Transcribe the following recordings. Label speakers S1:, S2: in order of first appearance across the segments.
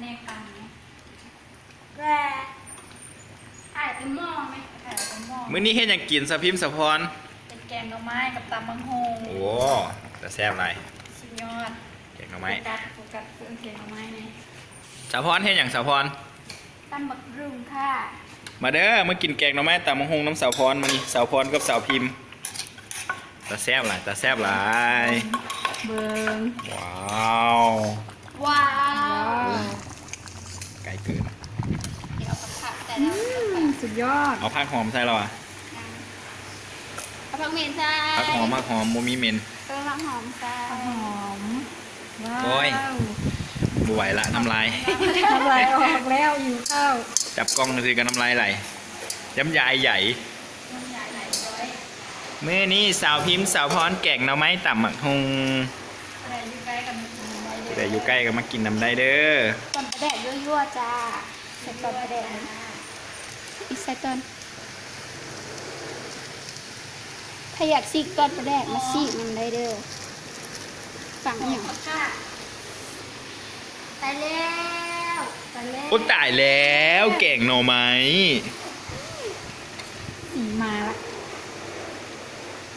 S1: แนกกันไหม
S2: แร่
S1: ถ่ายเป็นหม้อไหมถ่ายเป็นหม้อ
S3: มื้อนี้เฮ็ดหยังกินสะพิมพ์สะพร
S1: เป็นแกงหน่อไม้กับตำมังโฮง
S3: โอ้แต่แซ่บหลาย
S1: สุดยอด
S3: แกงหน่อไม้
S1: โฟกัสโฟกัสเครื่องแกงหน่อไม้นี่
S3: สะพรเฮ็ดหยังสะพร
S1: ตำบักรุ่งค่ะ
S3: มาเด้อมากินแกงหน่อไม้ตำมะฮงน้ำสาวพรมานี่สาวพรกับสาวพิมพ์ตาแซ่บหลายตาแซ่บหลาย
S1: เบิง
S3: ว้าว
S1: ว้าว
S3: ไก่เกิน
S1: เดี๋ยวเอากับผักแต่แล้ว
S2: สุด ยอด
S3: เอาผักหอมใส่เราอะ
S1: เอาผักเมนใส่
S3: ผักหอมผักหอมโมมีเหม็น
S1: เออผักหอมใส่
S2: หอมว้าว
S3: โอ้ยบไหวละน้ำลาย
S2: ทำลายออกแล้วอยู่ข้าว
S3: จับกล้องคือกันน้ำลายไหลย้ำยายใหญ่
S1: น้ำยาไหลย้อย
S3: มื้อนี้สาวพิมพ์สาวพรแกงหน่อไม้ต่ำหมักฮง
S1: อะไรอยู่ใกล้กันมันกินได้เด้
S3: แต่อยู่ใกล้ก็มากินน้ำได้เด้อ
S1: ตอนประแดดยั่วๆจ้าใส่ตอนประแดดนะ อีกใส่ตอน ถ้าอยากซีกตอนประแดดมาซีกมันได้เด้อฝั่งอย่างไปแล้วไปแล้ว
S3: โอ้ตายแล้วแกงหน่อไม้
S2: สีมาละ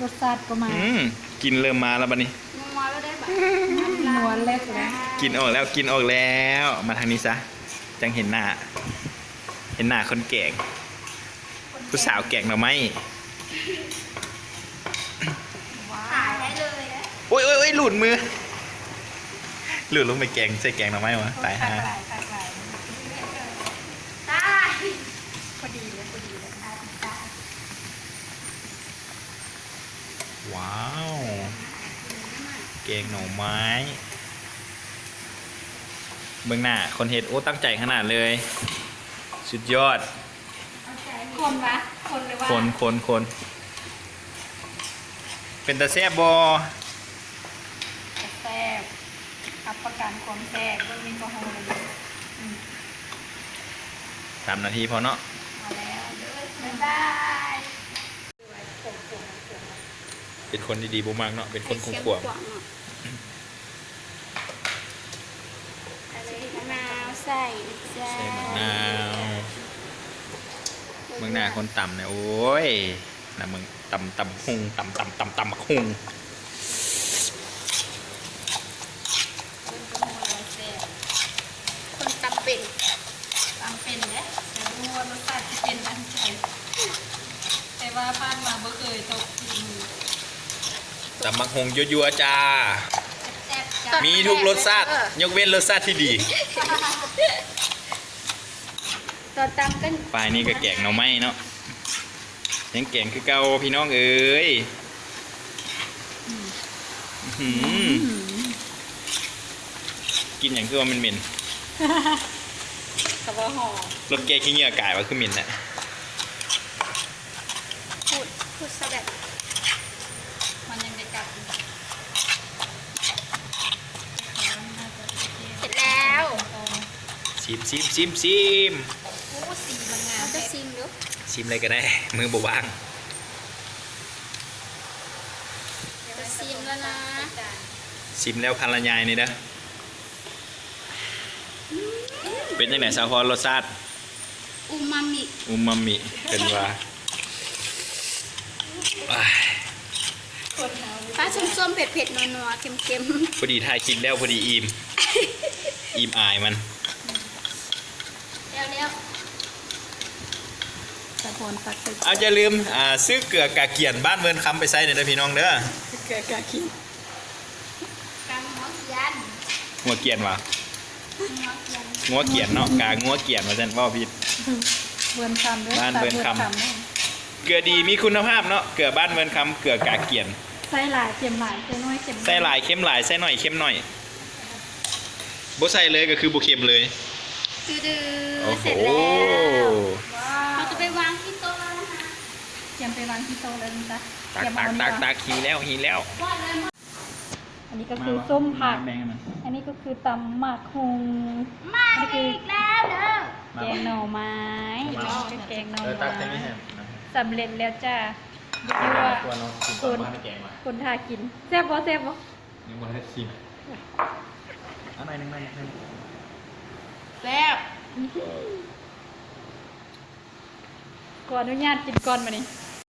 S2: รสชาติก็มา
S3: อืมกินเริ่มมาแล้วบัดนี้
S1: นัวแล้วได้แบบ
S2: นวลเล็กแล้ว
S3: กินออกแล้วกินออกแล้ว มาทางนี้ซะ จังเห็นหน้า เห็นหน้าคนแก่งผู้สาวแก่งหน่อไม้
S1: ขายได้เลยนะ
S3: โอ้ยโอ้ยโอ้ยหลุดมือ หลุดลงไปแกงใส่แกงหน่อไม้วะตายฮะ
S1: ขายขายขายตายพอดีเลยพอดีเลยตายตาย
S3: ว้าว แกงหน่อไม้ เบื้องหน้า คนเฮ็ดโอ้ตั้งใจขนาดเลย สุดยอด
S1: คนวะคนเลยว่า
S3: คนคนคนเป็นตาแซ่บบอ
S1: แซ่บรับประกันความแซ่บเรื่องนี้ก็โหเลยอืม
S3: สามนาทีพอเนาะ
S1: มาแล้วเด้อบ๊ายบาย
S3: เป็นคนดีๆบูมากเนาะเป็นคนคงขวบ
S1: อะไรมะนาวใส่จ้า
S3: ใส่มะนาว เมืองหน้าคนต่ำเนี่ยโอ้ยนะมึงต่ำต่ำหุงต่ำต่ำต่ำต่ำหุง
S1: คนตำเป็นตำเป็นเนี่ยแต่รู้ว่ารสชาติที่เป็นอันใจแต่ว่าพลาดมาเมื่อเคยตกทีมือ
S3: ต่ำมักหุงยั่วๆจ้า
S1: แซ่บจ้า
S3: มีทุกรสชาติยกเว้นรสชาติที่ดี
S1: ตอนตำกัน
S3: ปลายนี้ก็แกงหน่อไม้เนาะยังแกงคือเก่าพี่น้องเอ้ยอื้อหือกินอย่างคือว่ามันเหม็น
S1: กระเพาะห่อ
S3: รสแกขี้เหงื่อกายว่าคือเหม็นน่ะ
S1: พูดพูดซะแบบมันยังจะกลับอยู่เสร็จแล้ว
S3: ซิมซิมซิมซิม
S1: โอ้สีมันงามจะ ซิมดู
S3: ซิมอะไรก็ได้ มือบว่าง
S1: จะซิมแล้วนะ
S3: ซิมแล้วพันละยายนี่เด้อเป็นยังไงสาวพรรสชาติ
S1: อูมามิ
S3: อุมามิเป็นว่าอ้าย
S1: ฟ้าส้มๆเผ็ดๆนัวๆเค็ม
S3: พอดีถ่ายคลิปแล้วพอดีอิ่มอิ่มอายมัน
S1: ๆแล้ว
S2: สะพนตักใส่
S3: เอาอย่าลืมอ่าซื้อเกลือกาเกียนบ้านเมือนคำไปใส่หน่อยนะพี่น้องเด้อ
S2: เกลือกะคิ
S1: ๆกางหัวเขียน
S3: งัวเกียนวะ
S1: หัวเขียน
S3: งัวเกียนเนาะกางัวเกียนมาเส้นว่าพี่
S2: เบือนคำด้วย
S3: บ้านเบือนคำ
S2: ตัดเย
S3: เกลือดีมีคุณภาพเนาะเกลือบ้านเมือนคำเกลือกาเกียน
S2: ใส่หลายเค็มหลายใส่น้อยเค็ม
S3: ใส่หลายเข้มหลายใส่หน่อยเข้มหน่อยบ่ใส่เลยก็คือบ่เค็มเลย
S1: ดื้อ
S3: โอ้
S1: ๆ
S3: โห
S1: เสร็จแล้ว
S2: รียมไปวางที่โต๊ะแล้วนะจ๊ะ
S3: ตัก
S2: เตรียม
S3: ตั
S2: เอา
S3: ก
S2: อัน
S3: ตั
S2: นี้
S3: ก
S2: ก่อน
S3: ตักหีแล้วหีแล้ว
S1: วาดเลย
S2: อันนี้ก็คือส้มผัก
S3: แบ่งให้มัน
S2: อันนี้ก็คือตำหมากฮง
S1: มาอีกแล้วเด้อ
S2: แกงหน่อไม้
S3: มา
S2: เป็นแกงหน่อ
S3: เออตักใช่ไหม
S2: ไม้
S3: ฮะ
S2: สำเร็จแล้วจ้ายั่ว
S3: ตัวน้องกิน
S2: คุณ
S3: มาให้แกงมา
S2: คนทากินแซ่บบ่แซ่บบ่
S3: ยังบ่ได้ชิมเอาหน่อยหนึงหน่อยหนึง
S2: ขออนุญาตกินก่อนมานี่
S4: อ